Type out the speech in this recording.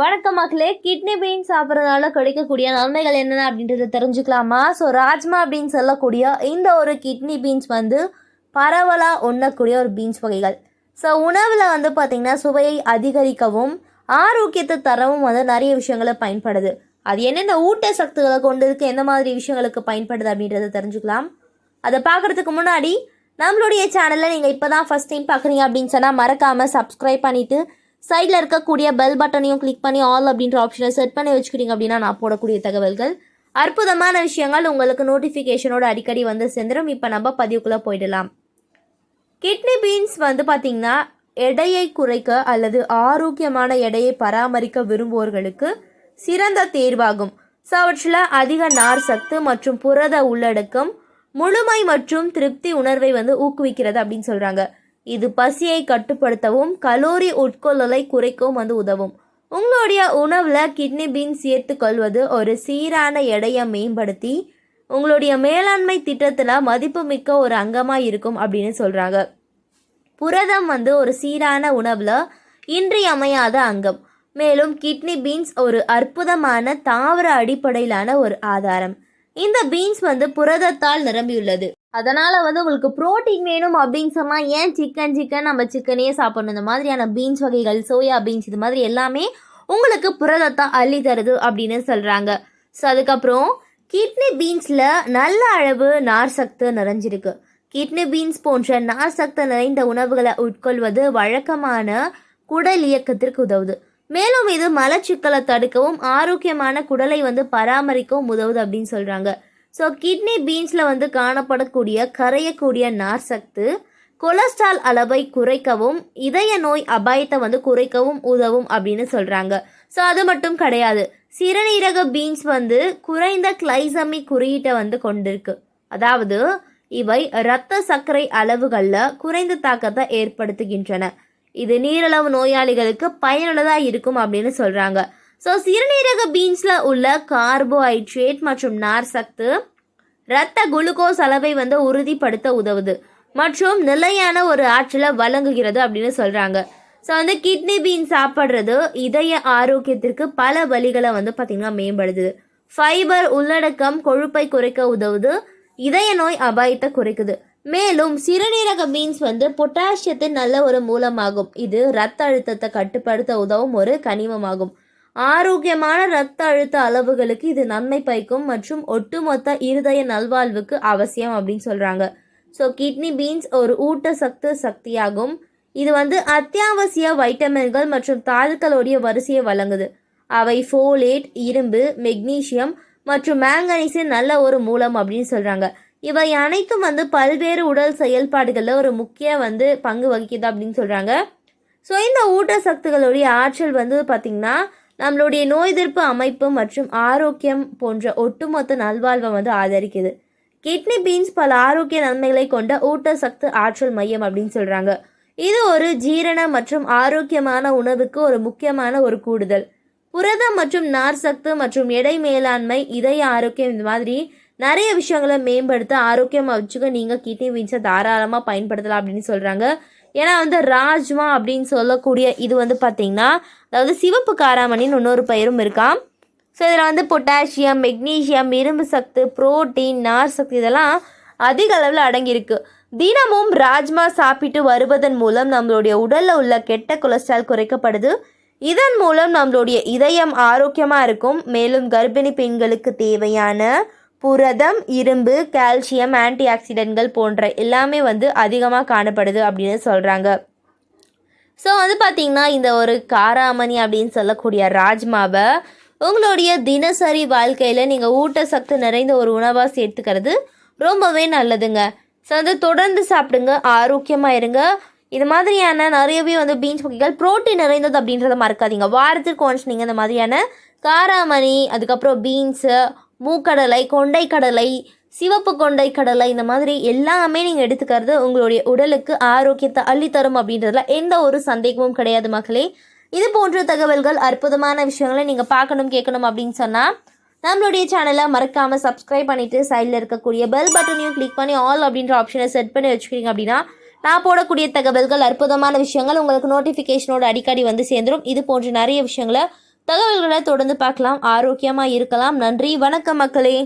வணக்கம் மக்களே kidney beans சாப்பிட்றதுனால கிடைக்கக்கூடிய நன்மைகள் என்னென்ன அப்படின்றத தெரிஞ்சுக்கலாமா? ஸோ ராஜ்மா அப்படின்னு சொல்லக்கூடிய இந்த ஒரு கிட்னி பீன்ஸ் வந்து பரவலாக உண்ணக்கூடிய ஒரு பீன்ஸ் வகைகள். ஸோ உணவில் வந்து பார்த்திங்கன்னா சுவையை அதிகரிக்கவும் ஆரோக்கியத்தை தரவும் வந்து நிறைய விஷயங்களை பயன்படுது. அது என்னென்ன ஊட்ட சக்திகளை கொண்டு இருக்கு எந்த மாதிரி விஷயங்களுக்கு பயன்படுது அப்படின்றத தெரிஞ்சுக்கலாம். அதை பார்க்குறதுக்கு முன்னாடி நம்மளுடைய சேனலை நீங்கள் இப்போ தான் ஃபஸ்ட் டைம் பார்க்குறீங்க அப்படின்னு சொன்னால் மறக்காமல் சப்ஸ்கிரைப் பண்ணிவிட்டு சைடில் இருக்கக்கூடிய பெல் பட்டனையும் கிளிக் பண்ணி ஆல் அப்படின்ற ஆப்ஷனை செட் பண்ணி வச்சுக்கிட்டீங்க அப்படின்னா நான் போடக்கூடிய தகவல்கள். அற்புதமான விஷயங்கள் உங்களுக்கு நோட்டிஃபிகேஷனோட அடிக்கடி வந்து சேர்ந்துடும் இப்போ நம்ம பதிவுக்குள்ளே போயிடலாம். கிட்னி பீன்ஸ் வந்து பார்த்திங்கன்னா எடையை குறைக்க அல்லது ஆரோக்கியமான எடையை பராமரிக்க விரும்புவோர்களுக்கு சிறந்த தேர்வாகும். ஸோ அவற்றில் அதிக நார் சத்து மற்றும் புரத உள்ளடக்கம் முழுமை மற்றும் திருப்தி உணர்வை வந்து ஊக்குவிக்கிறது அப்படின்னு சொல்கிறாங்க இது பசியை கட்டுப்படுத்தவும் கலோரி உட்கொள்ளலை குறைக்கவும் வந்து உதவும். உங்களுடைய உணவில் கிட்னி பீன்ஸ் சேர்த்துக்கொள்வது ஒரு சீரான எடையை மேம்படுத்தி உங்களுடைய மேலாண்மை திட்டத்தில் மதிப்புமிக்க ஒரு அங்கமாக இருக்கும் அப்படின்னு சொல்கிறாங்க புரதம் வந்து ஒரு சீரான உணவில் இன்றியமையாத அங்கம். மேலும் கிட்னி பீன்ஸ் ஒரு அற்புதமான தாவர அடிப்படையிலான ஒரு ஆதாரம். இந்த பீன்ஸ் வந்து புரதத்தால் நிரம்பியுள்ளது. அதனால் வந்து உங்களுக்கு புரோட்டீன் வேணும் அப்படின்னு சொன்னால் ஏன் சிக்கன் சிக்கன் நம்ம சிக்கனே சாப்பிடணும்? இந்த மாதிரியான பீன்ஸ் வகைகள் சோயா பீன்ஸ் இது மாதிரி எல்லாமே உங்களுக்கு புரதத்தை அள்ளி தருது அப்படின்னு சொல்கிறாங்க ஸோ அதுக்கப்புறம் கிட்னி பீன்ஸில் நல்ல அளவு நார் சத்து நிறைஞ்சிருக்கு. கிட்னி பீன்ஸ் போன்ற நார் சத்து நிறைந்த உணவுகளை உட்கொள்வது வழக்கமான குடல் இயக்கத்திற்கு உதவுது. மேலும் இது மலச்சிக்கலை தடுக்கவும் ஆரோக்கியமான குடலை வந்து பராமரிக்கவும் உதவுது அப்படின்னு சொல்கிறாங்க ஸோ கிட்னி பீன்ஸில் வந்து காணப்படக்கூடிய கரையக்கூடிய நார் சத்து கொலஸ்ட்ரால் அளவை குறைக்கவும் இதய நோய் அபாயத்தை வந்து குறைக்கவும் உதவும் அப்படின்னு சொல்கிறாங்க ஸோ அது மட்டும் கிடையாது. சிறுநீரக பீன்ஸ் வந்து குறைந்த கிளைசமி குறியீட்டை வந்து கொண்டிருக்கு. அதாவது இவை இரத்த சர்க்கரை அளவுகளில் குறைந்த தாக்கத்தை ஏற்படுத்துகின்றன. இது நீரளவு நோயாளிகளுக்கு பயனுள்ளதாக இருக்கும் அப்படின்னு சொல்கிறாங்க ஸோ சிறுநீரக பீன்ஸில் உள்ள கார்போஹைட்ரேட் மற்றும் நார் சத்து இரத்த குளுக்கோஸ் அளவை வந்து உறுதிப்படுத்த உதவுது மற்றும் நிலையான ஒரு ஆற்றலை வழங்குகிறது அப்படின்னு சொல்கிறாங்க ஸோ வந்து கிட்னி பீன் சாப்பிட்றது இதய ஆரோக்கியத்திற்கு பல வழிகளை வந்து பார்த்திங்கன்னா மேம்படுது ஃபைபர் உள்ளடக்கம் கொழுப்பை குறைக்க உதவுது இதய நோய் அபாயத்தை குறைக்குது. மேலும் சிறுநீரக பீன்ஸ் வந்து பொட்டாசியத்தின் நல்ல ஒரு மூலமாகும். இது இரத்த அழுத்தத்தை கட்டுப்படுத்த உதவும் ஒரு கனிமமாகும். ஆரோக்கியமான இரத்த அழுத்த அளவுகளுக்கு இது நன்மை பயக்கும் மற்றும் ஒட்டுமொத்த இருதய நல்வாழ்வுக்கு அவசியம் அப்படின்னு சொல்கிறாங்க ஸோ கிட்னி பீன்ஸ் ஒரு ஊட்டச்சத்து சக்தியாகும். இது வந்து அத்தியாவசிய வைட்டமின்கள் மற்றும் தாதுக்களுடைய வரிசையை வழங்குது. அவை ஃபோலேட் இரும்பு மெக்னீசியம் மற்றும் மேங்கனீஸின் நல்ல ஒரு மூலம் அப்படின்னு சொல்கிறாங்க இவை அனைத்தும் வந்து பல்வேறு உடல் செயல்பாடுகளில் ஒரு முக்கிய வந்து பங்கு வகிக்குது அப்படின்னு சொல்கிறாங்க ஸோ இந்த ஊட்டச்சத்துக்களுடைய ஆற்றல் வந்து பார்த்திங்கன்னா நம்மளுடைய நோய் எதிர்ப்பு அமைப்பு மற்றும் ஆரோக்கியம் போன்ற ஒட்டுமொத்த நல்வாழ்வை வந்து ஆதரிக்குது. கிட்னி பீன்ஸ் பல ஆரோக்கிய நன்மைகளை கொண்ட ஊட்டச்சத்து ஆற்றல் மையம் அப்படின்னு சொல்கிறாங்க இது ஒரு ஜீரண மற்றும் ஆரோக்கியமான உணவுக்கு ஒரு முக்கியமான ஒரு கூடுதல். புரதம் மற்றும் நார் சத்து மற்றும் எடை மேலாண்மை இதய ஆரோக்கியம் இந்த மாதிரி நிறைய விஷயங்களை மேம்படுத்த ஆரோக்கியமாக வச்சுக்க நீங்கள் கிட்னி பீன்ஸை தாராளமாக பயன்படுத்தலாம் அப்படின்னு சொல்கிறாங்க ஏன்னா வந்து ராஜ்மா அப்படின்னு சொல்லக்கூடிய இது வந்து பார்த்திங்கன்னா அதாவது சிவப்பு காராமணின்னு இன்னொரு பயிரும் இருக்காம் ஸோ இதில் வந்து பொட்டாசியம் மெக்னீசியம் இரும்பு சத்து புரோட்டீன் நார் சக்தி இதெல்லாம் அதிக அளவில் அடங்கியிருக்கு. தினமும் ராஜ்மா சாப்பிட்டு வருவதன் மூலம் நம்மளுடைய உடலில் உள்ள கெட்ட கொலஸ்ட்ரால் குறைக்கப்படுது. இதன் மூலம் நம்மளுடைய இதயம் ஆரோக்கியமாக இருக்கும். மேலும் கர்ப்பிணி பெண்களுக்கு தேவையான புரதம் இரும்பு கால்சியம் ஆன்டி ஆக்சிடென்ட்கள் போன்ற எல்லாமே வந்து அதிகமாக காணப்படுது அப்படின்னு சொல்கிறாங்க ஸோ வந்து பார்த்திங்கன்னா இந்த ஒரு காராமணி அப்படின்னு சொல்லக்கூடிய ராஜ்மாவை உங்களுடைய தினசரி வாழ்க்கையில் நீங்கள் ஊட்டச்சத்து நிறைந்த ஒரு உணவாக சேர்த்துக்கிறது ரொம்பவே நல்லதுங்க. ஸோ வந்து தொடர்ந்து சாப்பிடுங்க ஆரோக்கியமாக இருங்க. இது மாதிரியான நிறையவே வந்து பீன்ஸ் வகைகள் புரோட்டீன் நிறைந்தது அப்படின்றத மறக்காதீங்க. வாரத்திற்கு ஒன்ஸ் நீங்கள் இந்த மாதிரியான காராமணி அதுக்கப்புறம் பீன்ஸு மூக்கடலை கொண்டைக்கடலை சிவப்பு கொண்டை கடலை இந்த மாதிரி எல்லாமே நீங்கள் எடுத்துக்கிறது உங்களுடைய உடலுக்கு ஆரோக்கியத்தை அள்ளித்தரும் அப்படின்றதுல எந்த ஒரு சந்தேகமும் கிடையாது மக்களே. இது போன்ற தகவல்கள் அற்புதமான விஷயங்களை நீங்கள் பார்க்கணும் கேட்கணும் அப்படின்னு சொன்னால் நம்மளுடைய சேனலை மறக்காமல் சப்ஸ்கிரைப் பண்ணிவிட்டு சைடில் இருக்கக்கூடிய பெல் பட்டனையும் கிளிக் பண்ணி ஆல் அப்படின்ற ஆப்ஷனை செட் பண்ணி வச்சுக்கிறீங்க அப்படின்னா நான் போடக்கூடிய தகவல்கள் அற்புதமான விஷயங்கள் உங்களுக்கு நோட்டிஃபிகேஷனோட அடிக்கடி வந்து சேர்ந்துடும் இது போன்ற நிறைய விஷயங்களை தகவல்களை தொடர்ந்து பார்க்கலாம். ஆரோக்கியமாக இருக்கலாம். நன்றி. வணக்கம் மக்களே.